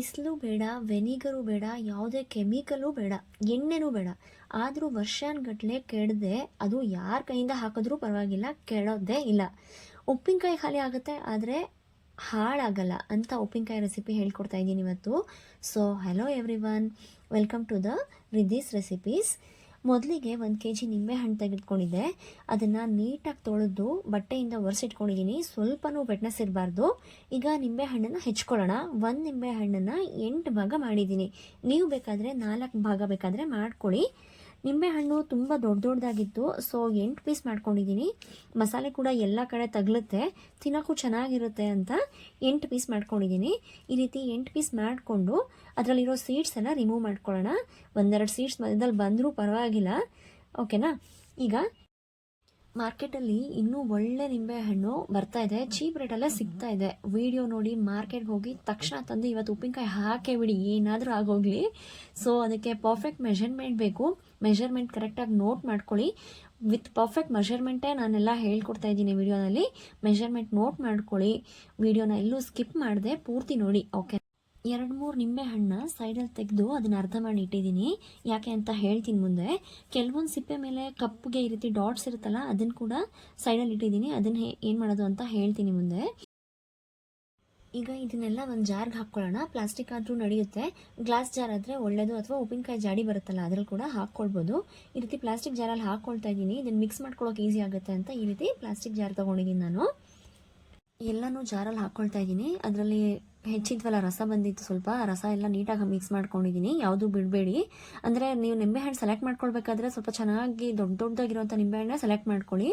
ಬಿಸಿಲು ಬೇಡ, ವೆನಿಗರು ಬೇಡ, ಯಾವುದೇ ಕೆಮಿಕಲು ಬೇಡ, ಎಣ್ಣೆನೂ ಬೇಡ. ಆದರೂ ವರ್ಷಾನ್ಗಟ್ಟಲೆ ಕೆಡದೆ, ಅದು ಯಾರ ಕೈಯಿಂದ ಹಾಕಿದ್ರೂ ಪರವಾಗಿಲ್ಲ, ಕೆಡೋದೇ ಇಲ್ಲ. ಉಪ್ಪಿನಕಾಯಿ ಖಾಲಿ ಆಗುತ್ತೆ, ಆದರೆ ಹಾಳಾಗಲ್ಲ ಅಂತ ಉಪ್ಪಿನಕಾಯಿ ರೆಸಿಪಿ ಹೇಳ್ಕೊಡ್ತಾ ಇದ್ದೀನಿ ಇವತ್ತು. So hello everyone welcome to the Riddhi's recipes ಮೊದಲಿಗೆ ಒಂದು ಕೆ ಜಿ ನಿಂಬೆಹಣ್ಣು ತೆಗೆದುಕೊಂಡಿದ್ದೆ. ಅದನ್ನು ನೀಟಾಗಿ ತೊಳೆದು ಬಟ್ಟೆಯಿಂದ ಒರೆಸಿಟ್ಕೊಂಡಿದ್ದೀನಿ ಸ್ವಲ್ಪನೂ ವೆಟ್ನೆಸ್ ಇರಬಾರ್ದು. ಈಗ ನಿಂಬೆಹಣ್ಣನ್ನು ಹೆಚ್ಕೊಳ್ಳೋಣ. ಒಂದು ನಿಂಬೆಹಣ್ಣನ್ನು ಎಂಟು ಭಾಗ ಮಾಡಿದ್ದೀನಿ ನೀವು ಬೇಕಾದರೆ ನಾಲ್ಕು ಭಾಗ ಬೇಕಾದರೆ ಮಾಡ್ಕೊಳ್ಳಿ. ನಿಂಬೆಹಣ್ಣು ತುಂಬ ದೊಡ್ಡ ದೊಡ್ಡದಾಗಿತ್ತು ಸೊ, ಎಂಟು ಪೀಸ್ ಮಾಡ್ಕೊಂಡಿದ್ದೀನಿ ಮಸಾಲೆ ಕೂಡ ಎಲ್ಲ ಕಡೆ ತಗಲುತ್ತೆ. ತಿನ್ನೋಕ್ಕೂ ಚೆನ್ನಾಗಿರುತ್ತೆ ಅಂತ ಎಂಟು ಪೀಸ್ ಮಾಡ್ಕೊಂಡಿದ್ದೀನಿ ಈ ರೀತಿ ಎಂಟು ಪೀಸ್ ಮಾಡಿಕೊಂಡು ಅದರಲ್ಲಿರೋ ಸೀಡ್ಸ್ ಎಲ್ಲ ರಿಮೂವ್ ಮಾಡ್ಕೊಳ್ಳೋಣ. ಒಂದೆರಡು ಸೀಡ್ಸ್ ಮಧ್ಯದಲ್ಲಿ ಬಂದರೂ ಪರವಾಗಿಲ್ಲ. ಓಕೆನಾ ಈಗ ಮಾರ್ಕೆಟಲ್ಲಿ ಇನ್ನೂ ಒಳ್ಳೆ ನಿಂಬೆಹಣ್ಣು ಬರ್ತಾ ಇದೆ. ಚೀಪ್ ರೇಟಲ್ಲೇ ಸಿಗ್ತಾ ಇದೆ. ವಿಡಿಯೋ ನೋಡಿ ಮಾರ್ಕೆಟ್ಗೆ ಹೋಗಿ ತಕ್ಷಣ ತಂದು ಇವತ್ತು ಉಪ್ಪಿನಕಾಯಿ ಹಾಕೇ ಬಿಡಿ. ಏನಾದರೂ ಆಗೋಗ್ಲಿ. ಸೊ ಅದಕ್ಕೆ ಪರ್ಫೆಕ್ಟ್ ಮೆಷರ್ಮೆಂಟ್ ಬೇಕು. ಮೆಷರ್ಮೆಂಟ್ ಕರೆಕ್ಟಾಗಿ ನೋಟ್ ಮಾಡ್ಕೊಳ್ಳಿ. ವಿತ್ ಪರ್ಫೆಕ್ಟ್ ಮೆಷರ್ಮೆಂಟೇ ನಾನೆಲ್ಲ ಹೇಳ್ಕೊಡ್ತಾ ಇದ್ದೀನಿ ವಿಡಿಯೋನಲ್ಲಿ ಮೆಷರ್ಮೆಂಟ್ ನೋಟ್ ಮಾಡ್ಕೊಳ್ಳಿ. ವಿಡಿಯೋನ ಎಲ್ಲೂ ಸ್ಕಿಪ್ ಮಾಡಿದೆ, ಪೂರ್ತಿ ನೋಡಿ ಓಕೆ ಎರಡು ಮೂರು ನಿಂಬೆಹಣ್ಣ ಸೈಡಲ್ಲಿ ತೆಗೆದು ಅದನ್ನ ಅರ್ಧ ಮಾಡಿ ಇಟ್ಟಿದ್ದೀನಿ. ಯಾಕೆ ಅಂತ ಹೇಳ್ತೀನಿ ಮುಂದೆ. ಕೆಲವೊಂದು ಸಿಪ್ಪೆ ಮೇಲೆ ಕಪ್ಪಗೆ ಈ ರೀತಿ ಡಾಟ್ಸ್ ಇರುತ್ತಲ್ಲ, ಅದನ್ನು ಕೂಡ ಸೈಡಲ್ಲಿ ಇಟ್ಟಿದ್ದೀನಿ. ಅದನ್ನು ಏನು ಮಾಡೋದು ಅಂತ ಹೇಳ್ತೀನಿ ಮುಂದೆ. ಈಗ ಇದನ್ನೆಲ್ಲ ಒಂದು ಜಾರ್ಗೆ ಹಾಕ್ಕೊಳ್ಳೋಣ. ಪ್ಲಾಸ್ಟಿಕ್ ಆದರೂ ನಡೆಯುತ್ತೆ. ಗ್ಲಾಸ್ ಜಾರ್ ಆದರೆ ಒಳ್ಳೆಯದು ಅಥವಾ ಉಪ್ಪಿನಕಾಯಿ ಜಾಡಿ ಬರುತ್ತಲ್ಲ, ಅದರಲ್ಲಿ ಕೂಡ ಹಾಕ್ಕೊಳ್ಬೋದು. ಈ ರೀತಿ ಪ್ಲಾಸ್ಟಿಕ್ ಜಾರಲ್ಲಿ ಹಾಕ್ಕೊಳ್ತಾ ಇದ್ದೀನಿ. ಇದನ್ನು ಮಿಕ್ಸ್ ಮಾಡ್ಕೊಳ್ಳೋಕೆ ಈಸಿ ಆಗುತ್ತೆ ಅಂತ ಈ ರೀತಿ ಪ್ಲಾಸ್ಟಿಕ್ ಜಾರ್ ತೊಗೊಂಡಿದ್ದೀನಿ ನಾನು. ಎಲ್ಲನೂ ಜಾರಲ್ಲಿ ಹಾಕ್ಕೊಳ್ತಾ ಇದ್ದೀನಿ. ಅದರಲ್ಲಿ ಹೆಚ್ಚಿದ್ವಲ್ಲ, ರಸ ಬಂದಿತ್ತು ಸ್ವಲ್ಪ. ರಸ ಎಲ್ಲ ನೀಟಾಗಿ ಮಿಕ್ಸ್ ಮಾಡ್ಕೊಂಡಿದ್ದೀನಿ. ಯಾವುದು ಬಿಡಬೇಡಿ. ಅಂದರೆ ನೀವು ನಿಂಬೆಹಣ್ಣು ಸೆಲೆಕ್ಟ್ ಮಾಡ್ಕೊಳ್ಬೇಕಾದ್ರೆ ಸ್ವಲ್ಪ ಚೆನ್ನಾಗಿ ದೊಡ್ಡ ದೊಡ್ಡದಾಗಿರುವಂಥ ನಿಂಬೆಹಣ್ಣೇ ಸೆಲೆಕ್ಟ್ ಮಾಡ್ಕೊಳ್ಳಿ.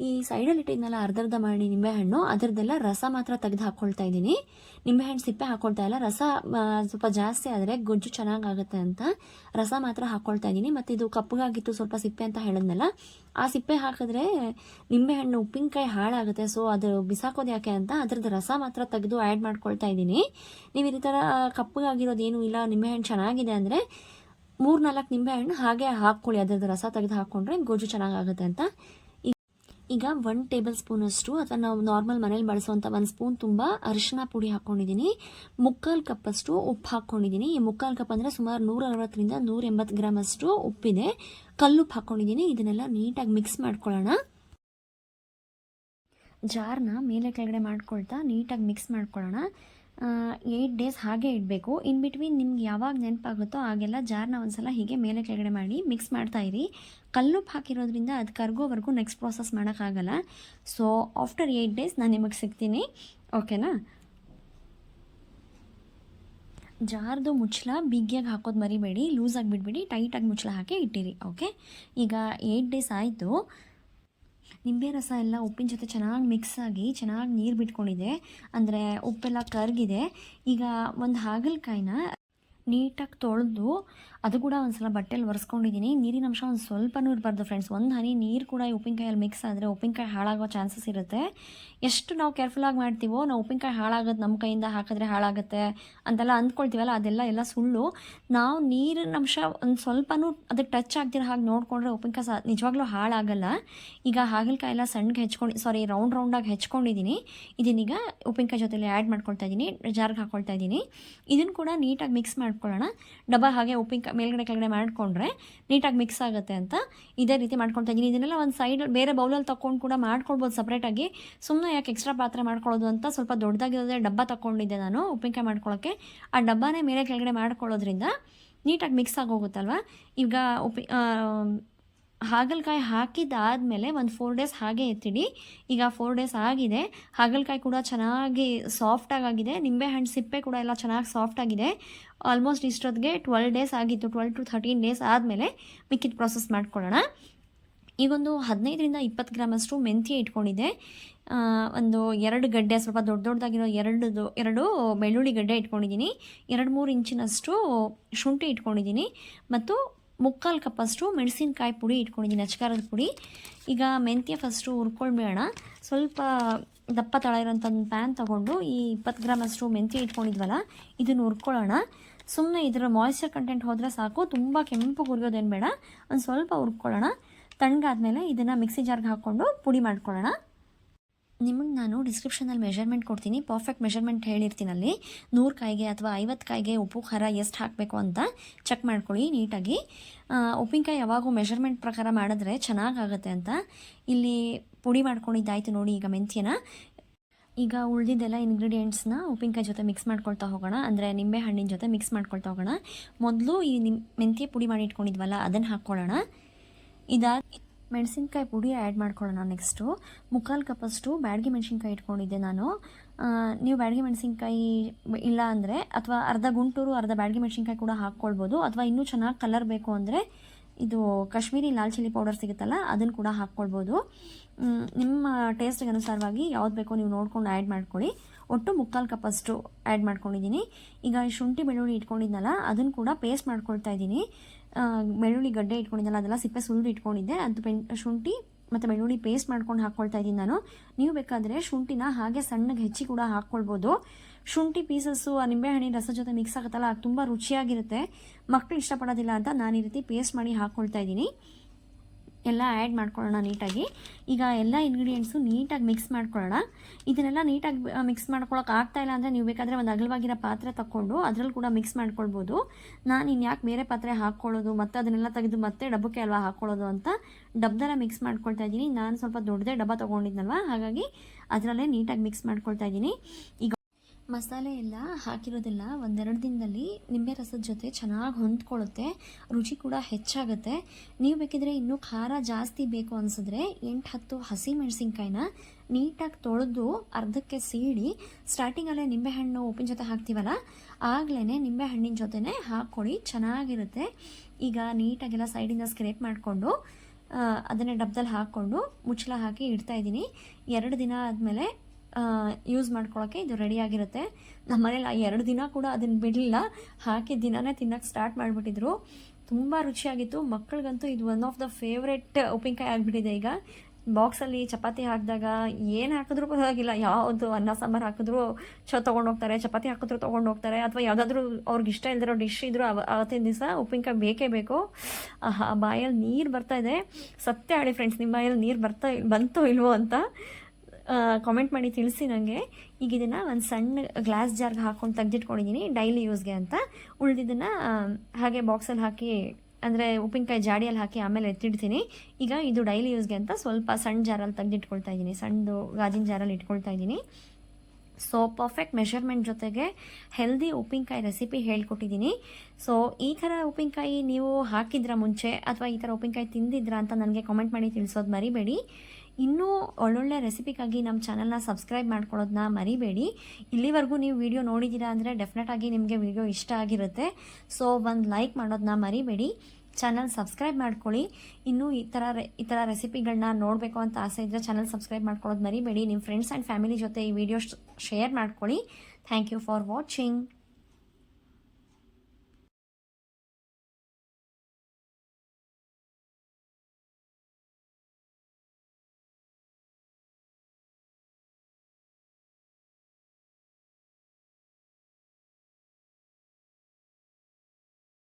ಈ ಸೈಡಲ್ಲಿ ಇಟ್ಟಿದ್ನಲ್ಲ ಅರ್ಧರ್ಧ ಮಾಡಿ ನಿಂಬೆಹಣ್ಣು ಅದರದ್ದೆಲ್ಲ ರಸ ಮಾತ್ರ ತೆಗೆದು ಹಾಕ್ಕೊಳ್ತಾ ಇದ್ದೀನಿ. ನಿಂಬೆಹಣ್ಣು ಸಿಪ್ಪೆ ಹಾಕ್ಕೊಳ್ತಾ ಇಲ್ಲ. ರಸ ಸ್ವಲ್ಪ ಜಾಸ್ತಿ ಆದರೆ ಗೊಜ್ಜು ಚೆನ್ನಾಗಾಗುತ್ತೆ ಅಂತ ರಸ ಮಾತ್ರ ಹಾಕ್ಕೊಳ್ತಾ ಇದ್ದೀನಿ. ಮತ್ತು ಇದು ಕಪ್ಪಗಾಗಿತ್ತು ಸ್ವಲ್ಪ ಸಿಪ್ಪೆ ಅಂತ ಹೇಳಿದ್ನಲ್ಲ, ಆ ಸಿಪ್ಪೆ ಹಾಕಿದ್ರೆ ನಿಂಬೆಹಣ್ಣು ಉಪ್ಪಿನಕಾಯಿ ಹಾಳಾಗುತ್ತೆ. ಸೊ ಅದು ಬಿಸಾಕೋದು ಯಾಕೆ ಅಂತ ಅದ್ರದ್ದು ರಸ ಮಾತ್ರ ತೆಗೆದು ಆ್ಯಡ್ ಮಾಡ್ಕೊಳ್ತಾ ಇದ್ದೀನಿ. ನೀವು ಈ ಥರ ಕಪ್ಪಗಾಗಿರೋದೇನು ಇಲ್ಲ ನಿಂಬೆಹಣ್ಣು ಚೆನ್ನಾಗಿದೆ ಅಂದರೆ ಮೂರು ನಾಲ್ಕು ನಿಂಬೆಹಣ್ಣು ಹಾಗೆ ಹಾಕ್ಕೊಳ್ಳಿ. ಅದರದ್ದು ರಸ ತೆಗೆದು ಹಾಕ್ಕೊಂಡ್ರೆ ಗೊಜ್ಜು ಚೆನ್ನಾಗಾಗುತ್ತೆ ಅಂತ ಈಗ ಒನ್ ಟೇಬಲ್ ಸ್ಪೂನಷ್ಟು ಅಥವಾ ನಾವು ನಾರ್ಮಲ್ ಮನೇಲಿ ಬಳಸುವಂಥ ಒಂದು ಸ್ಪೂನ್ ತುಂಬ ಅರಿಶಿನ ಪುಡಿ ಹಾಕ್ಕೊಂಡಿದ್ದೀನಿ ಮುಕ್ಕಾಲು ಕಪ್ಪಷ್ಟು ಉಪ್ಪು ಹಾಕ್ಕೊಂಡಿದ್ದೀನಿ ಈ ಮುಕ್ಕಾಲು ಕಪ್ ಅಂದರೆ ಸುಮಾರು ನೂರ ಅರವತ್ತರಿಂದ ನೂರ ಎಂಬತ್ತು ಗ್ರಾಮಷ್ಟು ಉಪ್ಪಿದೆ. ಕಲ್ಲುಪ್ಪು ಹಾಕ್ಕೊಂಡಿದ್ದೀನಿ ಇದನ್ನೆಲ್ಲ ನೀಟಾಗಿ ಮಿಕ್ಸ್ ಮಾಡ್ಕೊಳ್ಳೋಣ. ಜಾರ್ನ ಮೇಲೆ ಕೆಳಗಡೆ ಮಾಡ್ಕೊಳ್ತಾ ನೀಟಾಗಿ ಮಿಕ್ಸ್ ಮಾಡ್ಕೊಳ್ಳೋಣ. ಏಯ್ಟ್ ಡೇಸ್ ಹಾಗೆ ಇಡಬೇಕು. ಇನ್ ಬಿಟ್ವೀನ್ ನಿಮ್ಗೆ ಯಾವಾಗ ನೆನಪಾಗುತ್ತೋ ಆಗೆಲ್ಲ ಜಾರ್ನ ಒಂದ್ಸಲ ಹೀಗೆ ಮೇಲೆ ಕೆಳಗಡೆ ಮಾಡಿ ಮಿಕ್ಸ್ ಮಾಡ್ತಾ ಇರಿ. ಕಲ್ಲುಪ್ಪು ಹಾಕಿರೋದ್ರಿಂದ ಅದು ಕರ್ಗೋವರೆಗೂ ನೆಕ್ಸ್ಟ್ ಪ್ರಾಸೆಸ್ ಮಾಡೋಕ್ಕಾಗಲ್ಲ. ಸೊ ಆಫ್ಟರ್ ಏಯ್ಟ್ ಡೇಸ್ ನಾನು ನಿಮಗೆ ಸಿಗ್ತೀನಿ. ಓಕೆನಾ ಜಾರ್ದು ಮುಚ್ಚಳ ಬಿಗಿಯಾಗಿ ಹಾಕೋದು ಮರಿಬೇಡಿ ಲೂಸಾಗಿ ಬಿಡಬೇಡಿ ಟೈಟಾಗಿ ಮುಚ್ಚಳ ಹಾಕಿ ಇಟ್ಟಿರಿ. ಓಕೆ ಈಗ ಏಯ್ಟ್ ಡೇಸ್ ಆಯಿತು. ನಿಂಬೆ ರಸ ಎಲ್ಲ ಉಪ್ಪಿನ ಜೊತೆ ಚೆನ್ನಾಗಿ ಮಿಕ್ಸ್ ಆಗಿ ಚೆನ್ನಾಗಿ ನೀರು ಬಿಟ್ಕೊಂಡಿದೆ. ಅಂದರೆ ಉಪ್ಪೆಲ್ಲ ಕರಗಿದೆ. ಈಗ ಒಂದು ಹಾಗಲಕಾಯಿನ ನೀಟಾಗಿ ತೊಳೆದು ಅದು ಕೂಡ ಒಂದು ಸಲ ಬಟ್ಟೆಯಲ್ಲಿ ಒರೆಸ್ಕೊಂಡಿದ್ದೀನಿ ನೀರಿನ ಅಂಶ ಒಂದು ಸ್ವಲ್ಪನೂ ಇರಬಾರ್ದು ಫ್ರೆಂಡ್ಸ್ ಒಂದು ಹನಿ ನೀರು ಕೂಡ ಈ ಉಪ್ಪಿನಕಾಯಲ್ಲಿ ಮಿಕ್ಸ್ ಆದರೆ ಉಪ್ಪಿನಕಾಯಿ ಹಾಳಾಗೋ ಚಾನ್ಸಸ್ ಇರುತ್ತೆ. ಎಷ್ಟು ನಾವು ಕೇರ್ಫುಲ್ಲಾಗಿ ಮಾಡ್ತೀವೋ, ನಾವು ಉಪ್ಪಿನಕಾಯಿ ಹಾಳಾಗೋದು ನಮ್ಮ ಕೈಯಿಂದ ಹಾಕಿದ್ರೆ ಹಾಳಾಗುತ್ತೆ ಅಂತೆಲ್ಲ ಅಂದ್ಕೊಳ್ತೀವಲ್ಲ, ಅದೆಲ್ಲ ಎಲ್ಲ ಸುಳ್ಳು. ನಾವು ನೀರಿನ ಅಂಶ ಒಂದು ಸ್ವಲ್ಪನೂ ಅದಕ್ಕೆ ಟಚ್ ಆಗ್ತಿರೋ ಹಾಗೆ ನೋಡಿಕೊಂಡ್ರೆ ಉಪ್ಪಿನಕಾಯಿ ಸಹ ನಿಜವಾಗ್ಲೂ ಹಾಳಾಗಲ್ಲ. ಈಗ ಹಾಗಲಕಾಯಿ ಎಲ್ಲ ಸಣ್ಣಗೆ ಹೆಚ್ಕೊಂಡು ಸಾರಿ ರೌಂಡ್ ರೌಂಡಾಗಿ ಹೆಚ್ಕೊಂಡಿದ್ದೀನಿ ಇದನ್ನೀಗ ಉಪ್ಪಿನಕಾಯಿ ಜೊತೆಲಿ ಆ್ಯಡ್ ಮಾಡ್ಕೊಳ್ತಾ ಇದ್ದೀನಿ ಜಾರ್ಗೆ ಹಾಕ್ಕೊಳ್ತಾ ಇದ್ದೀನಿ ಇದನ್ನು ಕೂಡ ನೀಟಾಗಿ ಮಿಕ್ಸ್ ಮಾಡ್ಕೊಳ್ಳೋಣ. ಡಬ್ಬ ಹಾಗೆ ಉಪ್ಪಿನಕಾಯಿ ಮೇಲ್ಗಡೆ ಕೆಳಗಡೆ ಮಾಡಿಕೊಂಡ್ರೆ ನೀಟಾಗಿ ಮಿಕ್ಸ್ ಆಗುತ್ತೆ ಅಂತ ಇದೇ ರೀತಿ ಮಾಡ್ಕೊಳ್ತಾ ಇದ್ದೀನಿ. ಇದನ್ನೆಲ್ಲ ಒಂದು ಸೈಡ್ ಬೇರೆ ಬೌಲಲ್ಲಿ ತಗೊಂಡು ಕೂಡ ಮಾಡ್ಕೊಳ್ಬೋದು ಸಪ್ರೇಟಾಗಿ ಸುಮ್ಮನೆ ಯಾಕೆ ಎಕ್ಸ್ಟ್ರಾ ಪಾತ್ರೆ ಮಾಡ್ಕೊಳ್ಳೋದು ಅಂತ ಸ್ವಲ್ಪ ದೊಡ್ಡದಾಗಿರೋದೇ ಡಬ್ಬ ತಗೊಂಡಿದ್ದೆ ನಾನು ಉಪ್ಪಿನಕಾಯಿ ಮಾಡ್ಕೊಳ್ಳೋಕ್ಕೆ ಆ ಡಬ್ಬನೇ ಮೇಲೆ ಕೆಳಗಡೆ ಮಾಡ್ಕೊಳ್ಳೋದ್ರಿಂದ ನೀಟಾಗಿ ಮಿಕ್ಸ್ ಆಗೋಗುತ್ತಲ್ವ? ಈಗ ಉಪ್ಪಿ ಹಾಗಲಕಾಯಿ ಹಾಕಿದ್ದಾದಮೇಲೆ ಒಂದು ಫೋರ್ ಡೇಸ್ ಹಾಗೆ ಎತ್ತಿಡಿ. ಈಗ ಫೋರ್ ಡೇಸ್ ಆಗಿದೆ. ಹಾಗಲಕಾಯಿ ಕೂಡ ಚೆನ್ನಾಗಿ ಸಾಫ್ಟಾಗಿ ಆಗಿದೆ ನಿಂಬೆಹಣ್ಣು ಸಿಪ್ಪೆ ಕೂಡ ಎಲ್ಲ ಚೆನ್ನಾಗಿ ಸಾಫ್ಟ್ ಆಗಿದೆ. ಆಲ್ಮೋಸ್ಟ್ ಇಷ್ಟೊತ್ತಿಗೆ ಟ್ವೆಲ್ ಡೇಸ್ ಆಗಿತ್ತು. ಟ್ವೆಲ್ ಟು ಥರ್ಟೀನ್ ಡೇಸ್ ಆದಮೇಲೆ ಮಿಕ್ಕಿದ ಪ್ರಾಸೆಸ್ ಮಾಡ್ಕೊಳ್ಳೋಣ. ಈಗೊಂದು ಹದಿನೈದರಿಂದ ಇಪ್ಪತ್ತು ಗ್ರಾಮಷ್ಟು ಮೆಂತ್ಯ ಇಟ್ಕೊಂಡಿದೆ ಒಂದು ಎರಡು ಗಡ್ಡೆ, ಸ್ವಲ್ಪ ದೊಡ್ಡ ದೊಡ್ಡದಾಗಿರೋ ಎರಡು ಎರಡು ಬೆಳ್ಳುಳ್ಳಿ ಗಡ್ಡೆ ಇಟ್ಕೊಂಡಿದ್ದೀನಿ. ಎರಡು ಮೂರು ಇಂಚಿನಷ್ಟು ಶುಂಠಿ ಇಟ್ಕೊಂಡಿದ್ದೀನಿ. ಮತ್ತು ಮುಕ್ಕಾಲು ಕಪ್ಪಷ್ಟು ಮೆಣಸಿನ್ಕಾಯಿ ಪುಡಿ ಇಟ್ಕೊಂಡಿದ್ದೀನಿ, ಅಚ್ಕಾರದ ಪುಡಿ. ಈಗ ಮೆಂತ್ಯ ಫಸ್ಟು ಹುರ್ಕೊಳ್ಬೇಡ ಸ್ವಲ್ಪ ದಪ್ಪ ತಳ ಇರೋಂಥ ಒಂದು ಪ್ಯಾನ್ ತೊಗೊಂಡು ಈ ಇಪ್ಪತ್ತು ಗ್ರಾಮಷ್ಟು ಮೆಂತ್ಯ ಇಟ್ಕೊಂಡಿದ್ವಲ್ಲ, ಇದನ್ನು ಹುರ್ಕೊಳ್ಳೋಣ. ಸುಮ್ಮನೆ ಇದರ ಮಾಯ್ಶ್ಚರ್ ಕಂಟೆಂಟ್ ಹೋದರೆ ಸಾಕು. ತುಂಬ ಕೆಂಪು ಹುರಿಯೋದೇನು ಬೇಡ. ಒಂದು ಸ್ವಲ್ಪ ಹುರ್ಕೊಳ್ಳೋಣ. ತಣ್ಣಗಾದ್ಮೇಲೆ ಇದನ್ನು ಮಿಕ್ಸಿ ಜಾರ್ಗೆ ಹಾಕ್ಕೊಂಡು ಪುಡಿ ಮಾಡ್ಕೊಳ್ಳೋಣ. ನಿಮಗೆ ನಾನು ಡಿಸ್ಕ್ರಿಪ್ಷನಲ್ಲಿ ಮೆಷರ್ಮೆಂಟ್ ಕೊಡ್ತೀನಿ. ಪರ್ಫೆಕ್ಟ್ ಮೆಷರ್ಮೆಂಟ್ ಹೇಳಿರ್ತೀನಿ ಅಲ್ಲಿ ನೂರು ಕಾಯಿಗೆ ಅಥವಾ ಐವತ್ತು ಕಾಯಿಗೆ ಉಪ್ಪು, ಖಾರ ಎಷ್ಟು ಹಾಕಬೇಕು ಅಂತ ಚೆಕ್ ಮಾಡ್ಕೊಳ್ಳಿ ನೀಟಾಗಿ. ಉಪ್ಪಿನಕಾಯಿ ಯಾವಾಗೂ ಮೆಷರ್ಮೆಂಟ್ ಪ್ರಕಾರ ಮಾಡಿದ್ರೆ ಚೆನ್ನಾಗಾಗತ್ತೆ ಅಂತ. ಇಲ್ಲಿ ಪುಡಿ ಮಾಡ್ಕೊಂಡಿದ್ದಾಯ್ತು ನೋಡಿ ಈಗ ಮೆಂತ್ಯನ. ಈಗ ಉಳಿದಿದ್ದೆಲ್ಲ ಇಂಗ್ರೀಡಿಯೆಂಟ್ಸ್ನ ಉಪ್ಪಿನಕಾಯಿ ಜೊತೆ ಮಿಕ್ಸ್ ಮಾಡ್ಕೊಳ್ತಾ ಹೋಗೋಣ. ಅಂದರೆ ನಿಂಬೆ ಹಣ್ಣಿನ ಜೊತೆ ಮಿಕ್ಸ್ ಮಾಡ್ಕೊಳ್ತಾ ಹೋಗೋಣ. ಮೊದಲು ಈ ನಿಮ್ ಮೆಂತ್ಯ ಪುಡಿ ಮಾಡಿ ಇಟ್ಕೊಂಡಿದ್ವಲ್ಲ, ಅದನ್ನು ಹಾಕ್ಕೊಳ್ಳೋಣ. ಇದಾದ ಮೆಣಸಿನ್ಕಾಯಿ ಪುಡಿ ಆ್ಯಡ್ ಮಾಡ್ಕೊಳ್ಳೋಣ ನೆಕ್ಸ್ಟು ಮುಕ್ಕಾಲು ಕಪ್ಪಷ್ಟು ಬ್ಯಾಡಿಗೆ ಮೆಣಸಿನ್ಕಾಯಿ ಇಟ್ಕೊಂಡಿದ್ದೆ ನಾನು. ನೀವು ಬ್ಯಾಡಿಗೆ ಮೆಣಸಿನ್ಕಾಯಿ ಇಲ್ಲ ಅಂದರೆ ಅಥವಾ ಅರ್ಧ ಗುಂಟೂರು, ಅರ್ಧ ಬ್ಯಾಡಿಗೆ ಮೆಣಸಿನ್ಕಾಯಿ ಕೂಡ ಹಾಕ್ಕೊಳ್ಬೋದು. ಅಥವಾ ಇನ್ನೂ ಚೆನ್ನಾಗಿ ಕಲರ್ ಬೇಕು ಅಂದರೆ ಇದು ಕಾಶ್ಮೀರಿ ಲಾಲ್ ಚಿಲ್ಲಿ ಪೌಡರ್ ಸಿಗುತ್ತಲ್ಲ ಅದನ್ನು ಕೂಡ ಹಾಕ್ಕೊಳ್ಬೋದು. ನಿಮ್ಮ ಟೇಸ್ಟ್ಗೆ ಅನುಸಾರವಾಗಿ ಯಾವ್ದು ಬೇಕೋ ನೀವು ನೋಡ್ಕೊಂಡು ಆ್ಯಡ್ ಮಾಡ್ಕೊಳ್ಳಿ. ಒಟ್ಟು ಮುಕ್ಕಾಲು ಕಪ್ಪಷ್ಟು ಆ್ಯಡ್ ಮಾಡ್ಕೊಂಡಿದ್ದೀನಿ. ಈಗ ಶುಂಠಿ ಬೆಳ್ಳುಳ್ಳಿ ಇಟ್ಕೊಂಡಿದ್ನಲ್ಲ ಅದನ್ನು ಕೂಡ ಪೇಸ್ಟ್ ಮಾಡ್ಕೊಳ್ತಾ ಇದ್ದೀನಿ. ಬೆಳ್ಳುಳ್ಳಿ ಗಡ್ಡೆ ಇಟ್ಕೊಂಡಿದ್ದಲ್ಲ, ಅದೆಲ್ಲ ಸಿಪ್ಪೆ ಸುಲಿದು ಇಟ್ಕೊಂಡಿದ್ದೆ. ಅದು ಪೆನ್, ಶುಂಠಿ ಮತ್ತು ಬೆಳ್ಳುಳ್ಳಿ ಪೇಸ್ಟ್ ಮಾಡ್ಕೊಂಡು ಹಾಕ್ಕೊಳ್ತಾ ಇದ್ದೀನಿ ನಾನು. ನೀವು ಬೇಕಾದರೆ ಶುಂಠಿನ ಹಾಗೆ ಸಣ್ಣಗೆ ಹೆಚ್ಚಿ ಕೂಡ ಹಾಕ್ಕೊಳ್ಬೋದು ಶುಂಠಿ ಪೀಸಸ್ಸು ನಿಂಬೆಹಣ್ಣಿನ ರಸ ಜೊತೆ ಮಿಕ್ಸ್ ಆಗುತ್ತಲ್ಲ, ಅದು ತುಂಬ ರುಚಿಯಾಗಿರುತ್ತೆ. ಮಕ್ಕಳು ಇಷ್ಟಪಡೋದಿಲ್ಲ ಅಂತ ನಾನು ಈ ರೀತಿ ಪೇಸ್ಟ್ ಮಾಡಿ ಹಾಕ್ಕೊಳ್ತಾ ಇದ್ದೀನಿ. ಎಲ್ಲ ಆ್ಯಡ್ ಮಾಡ್ಕೊಳ್ಳೋಣ ನೀಟಾಗಿ. ಈಗ ಎಲ್ಲ ಇಂಗ್ರೀಡಿಯೆಂಟ್ಸು ನೀಟಾಗಿ ಮಿಕ್ಸ್ ಮಾಡ್ಕೊಳ್ಳೋಣ. ಇದನ್ನೆಲ್ಲ ನೀಟಾಗಿ ಮಿಕ್ಸ್ ಮಾಡ್ಕೊಳಕ್ಕೆ ಆಗ್ತಾ ಇಲ್ಲ ಅಂದರೆ ನೀವು ಬೇಕಾದರೆ ಒಂದು ಅಗಲವಾಗಿರೋ ಪಾತ್ರೆ ತಗೊಂಡು ಅದರಲ್ಲಿ ಕೂಡ ಮಿಕ್ಸ್ ಮಾಡ್ಕೊಳ್ಬೋದು. ನಾನು ಇನ್ಯಾಕೆ ಬೇರೆ ಪಾತ್ರೆ ಹಾಕ್ಕೊಳ್ಳೋದು ಮತ್ತು ಅದನ್ನೆಲ್ಲ ತೆಗೆದು ಮತ್ತೆ ಡಬ್ಬಕ್ಕೆ ಅಲ್ವಾ ಹಾಕ್ಕೊಳ್ಳೋದು ಅಂತ ಡಬ್ಬದೆಲ್ಲ ಮಿಕ್ಸ್ ಮಾಡ್ಕೊಳ್ತಾ ಇದ್ದೀನಿ. ನಾನು ಸ್ವಲ್ಪ ದೊಡ್ಡದೇ ಡಬ್ಬ ತೊಗೊಂಡಿದ್ನಲ್ವ? ಹಾಗಾಗಿ ಅದರಲ್ಲೇ ನೀಟಾಗಿ ಮಿಕ್ಸ್ ಮಾಡ್ಕೊಳ್ತಾ ಇದ್ದೀನಿ. ಈಗ ಮಸಾಲೆ ಎಲ್ಲ ಹಾಕಿರೋದೆಲ್ಲ ಒಂದೆರಡು ದಿನದಲ್ಲಿ ನಿಂಬೆ ರಸದ ಜೊತೆ ಚೆನ್ನಾಗಿ ಹೊಂದ್ಕೊಳ್ಳುತ್ತೆ. ರುಚಿ ಕೂಡ ಹೆಚ್ಚಾಗುತ್ತೆ. ನೀವು ಬೇಕಿದ್ರೆ ಇನ್ನೂ ಖಾರ ಜಾಸ್ತಿ ಬೇಕು ಅನಿಸಿದ್ರೆ ಎಂಟು ಹತ್ತು ಹಸಿ ಮೆಣಸಿನ್ಕಾಯಿನ ನೀಟಾಗಿ ತೊಳೆದು ಅರ್ಧಕ್ಕೆ ಸೀಡಿ ಸ್ಟಾರ್ಟಿಂಗಲ್ಲೇ ನಿಂಬೆಹಣ್ಣು ಉಪ್ಪಿನ ಜೊತೆ ಹಾಕ್ತೀವಲ್ಲ ಆಗಲೇ ನಿಂಬೆಹಣ್ಣಿನ ಜೊತೆನೇ ಹಾಕ್ಕೊಳ್ಳಿ, ಚೆನ್ನಾಗಿರುತ್ತೆ. ಈಗ ನೀಟಾಗೆಲ್ಲ ಸೈಡಿಂದ ಸ್ಕ್ರೇಪ್ ಮಾಡಿಕೊಂಡು ಅದನ್ನೇ ಡಬ್ಬದಲ್ಲಿ ಹಾಕ್ಕೊಂಡು ಮುಚ್ಚಳ ಹಾಕಿ ಇಡ್ತಾ ಇದ್ದೀನಿ. ಎರಡು ದಿನ ಆದಮೇಲೆ ಯೂಸ್ ಮಾಡ್ಕೊಳ್ಳೋಕ್ಕೆ ಇದು ರೆಡಿಯಾಗಿರುತ್ತೆ ನಮ್ಮ ಮನೇಲಿ ಆ ಎರಡು ದಿನ ಕೂಡ ಅದನ್ನು ಬಿಡಲಿಲ್ಲ. ಹಾಕಿ ದಿನನೇ ತಿನ್ನೋಕ್ಕೆ ಸ್ಟಾರ್ಟ್ ಮಾಡಿಬಿಟ್ಟಿದ್ರು. ತುಂಬ ರುಚಿಯಾಗಿತ್ತು. ಮಕ್ಕಳಿಗಂತೂ ಇದು ಒನ್ ಆಫ್ ದ ಫೇವ್ರೆಟ್ ಉಪ್ಪಿನಕಾಯಿ ಆಗಿಬಿಟ್ಟಿದೆ ಈಗ. ಬಾಕ್ಸಲ್ಲಿ ಚಪಾತಿ ಹಾಕಿದಾಗ ಏನು ಹಾಕಿದ್ರೂ ಪರವಾಗಿಲ್ಲ. ಯಾವುದು ಅನ್ನ, ಸಾಂಬಾರು ಹಾಕಿದ್ರು ಚ, ತೊಗೊಂಡು ಹೋಗ್ತಾರೆ. ಚಪಾತಿ ಹಾಕಿದ್ರು ತೊಗೊಂಡು ಹೋಗ್ತಾರೆ. ಅಥವಾ ಯಾವುದಾದ್ರೂ ಅವ್ರಿಗೆ ಇಷ್ಟ ಇಲ್ದಿರೋ ಡಿಶ್ ಇದ್ದರೂ ಅವ, ಅವತ್ತಿನ ದಿವಸ ಉಪ್ಪಿನಕಾಯಿ ಬೇಕೇ ಬೇಕು. ಆಹಾ, ಬಾಯಲ್ಲಿ ನೀರು ಬರ್ತಾ ಇದೆ. ಸತ್ಯ ಹೇಳಿ ಫ್ರೆಂಡ್ಸ್ ನಿಮ್ಮ ಬಾಯಲ್ಲಿ ನೀರು ಬರ್ತಾ ಬಂತು ಇಲ್ವೋ ಅಂತ. ಕಾಮೆಂಟ್ ಮಾಡಿ ತಿಳಿಸಿ ನನಗೆ ಈಗ ಇದನ್ನು ಒಂದು ಸಣ್ಣ ಗ್ಲಾಸ್ ಜಾರ್ಗೆ ಹಾಕ್ಕೊಂಡು ತೆಗೆದಿಟ್ಕೊಂಡಿದ್ದೀನಿ ಡೈಲಿ ಯೂಸ್ಗೆ ಅಂತ. ಉಳಿದಿದ್ದನ್ನು ಹಾಗೆ ಬಾಕ್ಸಲ್ಲಿ ಹಾಕಿ, ಅಂದರೆ ಉಪ್ಪಿನಕಾಯಿ ಜಾಡಿಯಲ್ಲಿ ಹಾಕಿ ಆಮೇಲೆ ಎತ್ತಿಡ್ತೀನಿ. ಈಗ ಇದು ಡೈಲಿ ಯೂಸ್ಗೆ ಅಂತ ಸ್ವಲ್ಪ ಸಣ್ಣ ಜಾರಲ್ಲಿ ತೆಗೆದಿಟ್ಕೊಳ್ತಾ ಇದ್ದೀನಿ ಸಣ್ಣದು ಗಾಜಿನ ಜಾರಲ್ಲಿ ಇಟ್ಕೊಳ್ತಾ ಇದ್ದೀನಿ ಸೊ ಪರ್ಫೆಕ್ಟ್ ಮೆಷರ್ಮೆಂಟ್ ಜೊತೆಗೆ ಹೆಲ್ದಿ ಉಪ್ಪಿನಕಾಯಿ ರೆಸಿಪಿ ಹೇಳ್ಕೊಟ್ಟಿದ್ದೀನಿ ಸೊ ಈ ಥರ ಉಪ್ಪಿನಕಾಯಿ ನೀವು ಹಾಕಿದ್ರ ಮುಂಚೆ ಅಥವಾ ಈ ಥರ ಉಪ್ಪಿನಕಾಯಿ ತಿಂದಿದ್ರಾ ಅಂತ ನನಗೆ ಕಾಮೆಂಟ್ ಮಾಡಿ ತಿಳಿಸೋದು ಮರಿಬೇಡಿ. ಇನ್ನೂ ಒಳ್ಳೊಳ್ಳೆ ರೆಸಿಪಿಗಾಗಿ ನಮ್ಮ ಚಾನಲ್ನ ಸಬ್ಸ್ಕ್ರೈಬ್ ಮಾಡ್ಕೊಳ್ಳೋದನ್ನ ಮರಿಬೇಡಿ. ಇಲ್ಲಿವರೆಗೂ ನೀವು ವಿಡಿಯೋ ನೋಡಿದ್ದೀರಾ ಅಂದರೆ ಡೆಫಿನೆಟಾಗಿ ನಿಮಗೆ ವಿಡಿಯೋ ಇಷ್ಟ ಆಗಿರುತ್ತೆ. ಸೊ, ಒಂದು ಲೈಕ್ ಮಾಡೋದನ್ನ ಮರಿಬೇಡಿ. ಚಾನಲ್ ಸಬ್ಸ್ಕ್ರೈಬ್ ಮಾಡ್ಕೊಳ್ಳಿ. ಇನ್ನೂ ಈ ಥರ ಈ ಥರ ರೆಸಿಪಿಗಳನ್ನ ನೋಡಬೇಕು ಅಂತ ಆಸೆ ಇದ್ದರೆ ಚಾನಲ್ ಸಬ್ಸ್ಕ್ರೈಬ್ ಮಾಡ್ಕೊಳ್ಳೋದು ಮರಿಬೇಡಿ. ನಿಮ್ಮ ಫ್ರೆಂಡ್ಸ್ ಆ್ಯಂಡ್ ಫ್ಯಾಮಿಲಿ ಜೊತೆ ಈ ವಿಡಿಯೋ ಶೇರ್ ಮಾಡ್ಕೊಳ್ಳಿ. Thank you for watching